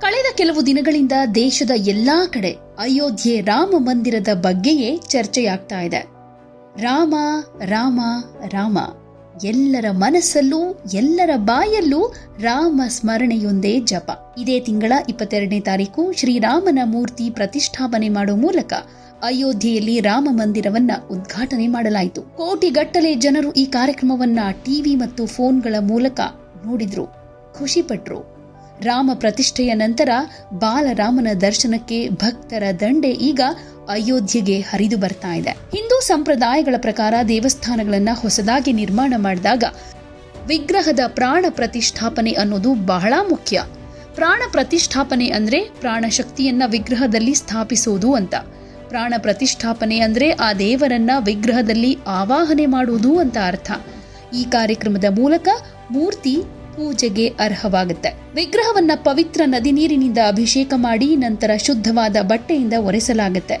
ಕಳೆದ ಕೆಲವು ದಿನಗಳಿಂದ ದೇಶದ ಎಲ್ಲಾ ಕಡೆ ಅಯೋಧ್ಯೆ ರಾಮ ಮಂದಿರದ ಬಗ್ಗೆಯೇ ಚರ್ಚೆಯಾಗ್ತಾ ಇದೆ. ರಾಮ ರಾಮ ರಾಮ. ಎಲ್ಲರ ಮನಸ್ಸಲ್ಲೂ, ಎಲ್ಲರ ಬಾಯಲ್ಲೂ ರಾಮ ಸ್ಮರಣೆಯೊಂದೇ ಜಪ. ಇದೇ ತಿಂಗಳ ಇಪ್ಪತ್ತೆರಡನೇ ತಾರೀಕು ಶ್ರೀರಾಮನ ಮೂರ್ತಿ ಪ್ರತಿಷ್ಠಾಪನೆ ಮಾಡುವ ಮೂಲಕ ಅಯೋಧ್ಯೆಯಲ್ಲಿ ರಾಮ ಮಂದಿರವನ್ನ ಉದ್ಘಾಟನೆ ಮಾಡಲಾಯಿತು. ಕೋಟಿಗಟ್ಟಲೆ ಜನರು ಈ ಕಾರ್ಯಕ್ರಮವನ್ನ ಟಿವಿ ಮತ್ತು ಫೋನ್ಗಳ ಮೂಲಕ ನೋಡಿದ್ರು ಖುಷಿಪಟ್ರು ರಾಮ ಪ್ರತಿಷ್ಠೆಯ ನಂತರ ಬಾಲರಾಮನ ದರ್ಶನಕ್ಕೆ ಭಕ್ತರ ದಂಡೆ ಈಗ ಅಯೋಧ್ಯೆಗೆ ಹರಿದು ಬರ್ತಾ ಇದೆ. ಹಿಂದೂ ಸಂಪ್ರದಾಯಗಳ ಪ್ರಕಾರ ದೇವಸ್ಥಾನಗಳನ್ನು ಹೊಸದಾಗಿ ನಿರ್ಮಾಣ ಮಾಡಿದಾಗ ವಿಗ್ರಹದ ಪ್ರಾಣ ಪ್ರತಿಷ್ಠಾಪನೆ ಅನ್ನೋದು ಬಹಳ ಮುಖ್ಯ. ಪ್ರಾಣ ಪ್ರತಿಷ್ಠಾಪನೆ ಅಂದ್ರೆ ಪ್ರಾಣ ಶಕ್ತಿಯನ್ನ ವಿಗ್ರಹದಲ್ಲಿ ಸ್ಥಾಪಿಸೋದು ಅಂತ. ಪ್ರಾಣ ಪ್ರತಿಷ್ಠಾಪನೆ ಅಂದ್ರೆ ಆ ದೇವರನ್ನ ವಿಗ್ರಹದಲ್ಲಿ ಆವಾಹನೆ ಮಾಡುವುದು ಅಂತ ಅರ್ಥ. ಈ ಕಾರ್ಯಕ್ರಮದ ಮೂಲಕ ಮೂರ್ತಿ ಪೂಜೆಗೆ ಅರ್ಹವಾಗುತ್ತೆ. ವಿಗ್ರಹವನ್ನ ಪವಿತ್ರ ನದಿ ನೀರಿನಿಂದ ಅಭಿಷೇಕ ಮಾಡಿ ನಂತರ ಶುದ್ಧವಾದ ಬಟ್ಟೆಯಿಂದ ಒರೆಸಲಾಗುತ್ತೆ.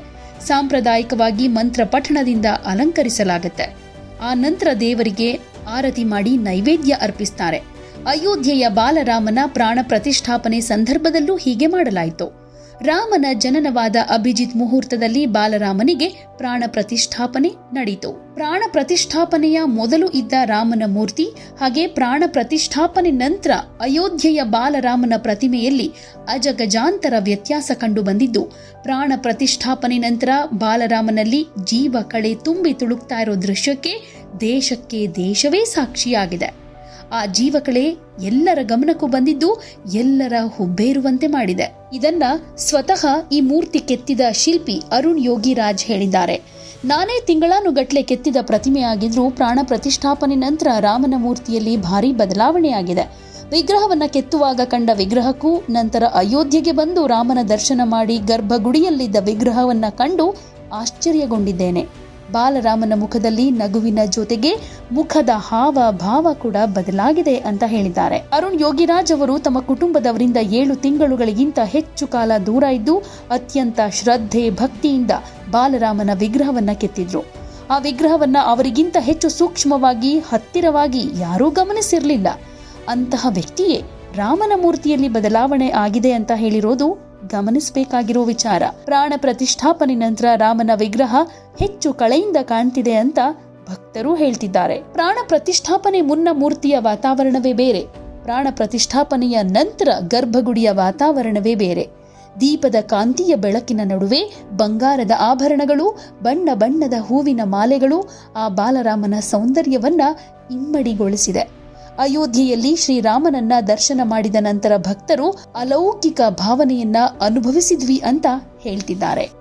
ಸಾಂಪ್ರದಾಯಿಕವಾಗಿ ಮಂತ್ರ ಪಠಣದಿಂದ ಅಲಂಕರಿಸಲಾಗುತ್ತೆ. ಆ ನಂತರ ದೇವರಿಗೆ ಆರತಿ ಮಾಡಿ ನೈವೇದ್ಯ ಅರ್ಪಿಸ್ತಾರೆ. ಅಯೋಧ್ಯೆಯ ಬಾಲರಾಮನ ಪ್ರಾಣ ಪ್ರತಿಷ್ಠಾಪನೆ ಸಂದರ್ಭದಲ್ಲೂ ಹೀಗೆ ಮಾಡಲಾಯಿತು. ರಾಮನ ಜನನವಾದ ಅಭಿಜಿತ್ ಮುಹೂರ್ತದಲ್ಲಿ ಬಾಲರಾಮನಿಗೆ ಪ್ರಾಣ ಪ್ರತಿಷ್ಠಾಪನೆ ನಡೆಯಿತು. ಪ್ರಾಣ ಪ್ರತಿಷ್ಠಾಪನೆಯ ಮೊದಲು ಇದ್ದ ರಾಮನ ಮೂರ್ತಿ ಹಾಗೆ ಪ್ರಾಣ ಪ್ರತಿಷ್ಠಾಪನೆ ನಂತರ ಅಯೋಧ್ಯೆಯ ಬಾಲರಾಮನ ಪ್ರತಿಮೆಯಲ್ಲಿ ಅಜಗಜಾಂತರ ವ್ಯತ್ಯಾಸ ಕಂಡು ಬಂದಿದ್ದು, ಪ್ರಾಣ ಪ್ರತಿಷ್ಠಾಪನೆ ನಂತರ ಬಾಲರಾಮನಲ್ಲಿ ಜೀವ ಕಳೆ ತುಂಬಿ ತುಳುಕ್ತಾ ಇರೋ ದೃಶ್ಯಕ್ಕೆ ದೇಶಕ್ಕೆ ದೇಶವೇ ಸಾಕ್ಷಿಯಾಗಿದೆ. ಆ ಜೀವಕಳೆ ಎಲ್ಲರ ಗಮನಕ್ಕೂ ಬಂದಿದ್ದು ಎಲ್ಲರ ಹುಬ್ಬೇರುವಂತೆ ಮಾಡಿದೆ. ಇದನ್ನ ಸ್ವತಃ ಈ ಮೂರ್ತಿ ಕೆತ್ತಿದ ಶಿಲ್ಪಿ ಅರುಣ್ ಯೋಗಿರಾಜ್ ಹೇಳಿದ್ದಾರೆ. ನಾನೇ ತಿಂಗಳಾನುಗಟ್ಲೆ ಕೆತ್ತಿದ ಪ್ರತಿಮೆಯಾಗಿದ್ರೂ ಪ್ರಾಣ ಪ್ರತಿಷ್ಠಾಪನೆ ನಂತರ ರಾಮನ ಮೂರ್ತಿಯಲ್ಲಿ ಭಾರಿ ಬದಲಾವಣೆಯಾಗಿದೆ ವಿಗ್ರಹವನ್ನ ಕೆತ್ತುವಾಗ ಕಂಡ ವಿಗ್ರಹಕ್ಕೂ ನಂತರ ಅಯೋಧ್ಯೆಗೆ ಬಂದು ರಾಮನ ದರ್ಶನ ಮಾಡಿ ಗರ್ಭಗುಡಿಯಲ್ಲಿದ್ದ ವಿಗ್ರಹವನ್ನ ಕಂಡು ಆಶ್ಚರ್ಯಗೊಂಡಿದ್ದೇನೆ. ಬಾಲರಾಮನ ಮುಖದಲ್ಲಿ ನಗುವಿನ ಜೊತೆಗೆ ಮುಖದ ಹಾವ ಭಾವ ಕೂಡ ಬದಲಾಗಿದೆ ಅಂತ ಹೇಳಿದ್ದಾರೆ. ಅರುಣ್ ಯೋಗಿರಾಜ್ ಅವರು ತಮ್ಮ ಕುಟುಂಬದವರಿಂದ ಏಳು ತಿಂಗಳುಗಳಿಗಿಂತ ಹೆಚ್ಚು ಕಾಲ ದೂರ ಇದ್ದು ಅತ್ಯಂತ ಶ್ರದ್ಧೆ ಭಕ್ತಿಯಿಂದ ಬಾಲರಾಮನ ವಿಗ್ರಹವನ್ನ ಕೆತ್ತಿದ್ರು. ಆ ವಿಗ್ರಹವನ್ನ ಅವರಿಗಿಂತ ಹೆಚ್ಚು ಸೂಕ್ಷ್ಮವಾಗಿ, ಹತ್ತಿರವಾಗಿ ಯಾರೂ ಗಮನಿಸಿರಲಿಲ್ಲ. ಅಂತಹ ವ್ಯಕ್ತಿಯೇ ರಾಮನ ಮೂರ್ತಿಯಲ್ಲಿ ಬದಲಾವಣೆ ಆಗಿದೆ ಅಂತ ಹೇಳಿರೋದು ಗಮನಿಸಬೇಕಾಗಿರೋ ವಿಚಾರ. ಪ್ರಾಣ ಪ್ರತಿಷ್ಠಾಪನೆ ನಂತರ ರಾಮನ ವಿಗ್ರಹ ಹೆಚ್ಚು ಕಳೆಯಿಂದ ಕಾಣ್ತಿದೆ ಅಂತ ಭಕ್ತರು ಹೇಳ್ತಿದ್ದಾರೆ. ಪ್ರಾಣ ಪ್ರತಿಷ್ಠಾಪನೆ ಮುನ್ನ ಮೂರ್ತಿಯ ವಾತಾವರಣವೇ ಬೇರೆ. ಪ್ರಾಣ ಪ್ರತಿಷ್ಠಾಪನೆಯ ನಂತರ ಗರ್ಭಗುಡಿಯ ವಾತಾವರಣವೇ ಬೇರೆ. ದೀಪದ ಕಾಂತಿಯ ಬೆಳಕಿನ ನಡುವೆ ಬಂಗಾರದ ಆಭರಣಗಳು, ಬಣ್ಣ ಬಣ್ಣದ ಹೂವಿನ ಮಾಲೆಗಳು ಆ ಬಾಲರಾಮನ ಸೌಂದರ್ಯವನ್ನ ಇಮ್ಮಡಿಗೊಳಿಸಿದೆ. ಅಯೋಧ್ಯೆಯಲ್ಲಿ ಶ್ರೀರಾಮನನ್ನ ದರ್ಶನ ಮಾಡಿದ ನಂತರ ಭಕ್ತರು ಅಲೌಕಿಕ ಭಾವನೆಯನ್ನ ಅನುಭವಿಸಿದ್ವಿ ಅಂತ ಹೇಳ್ತಿದ್ದಾರೆ.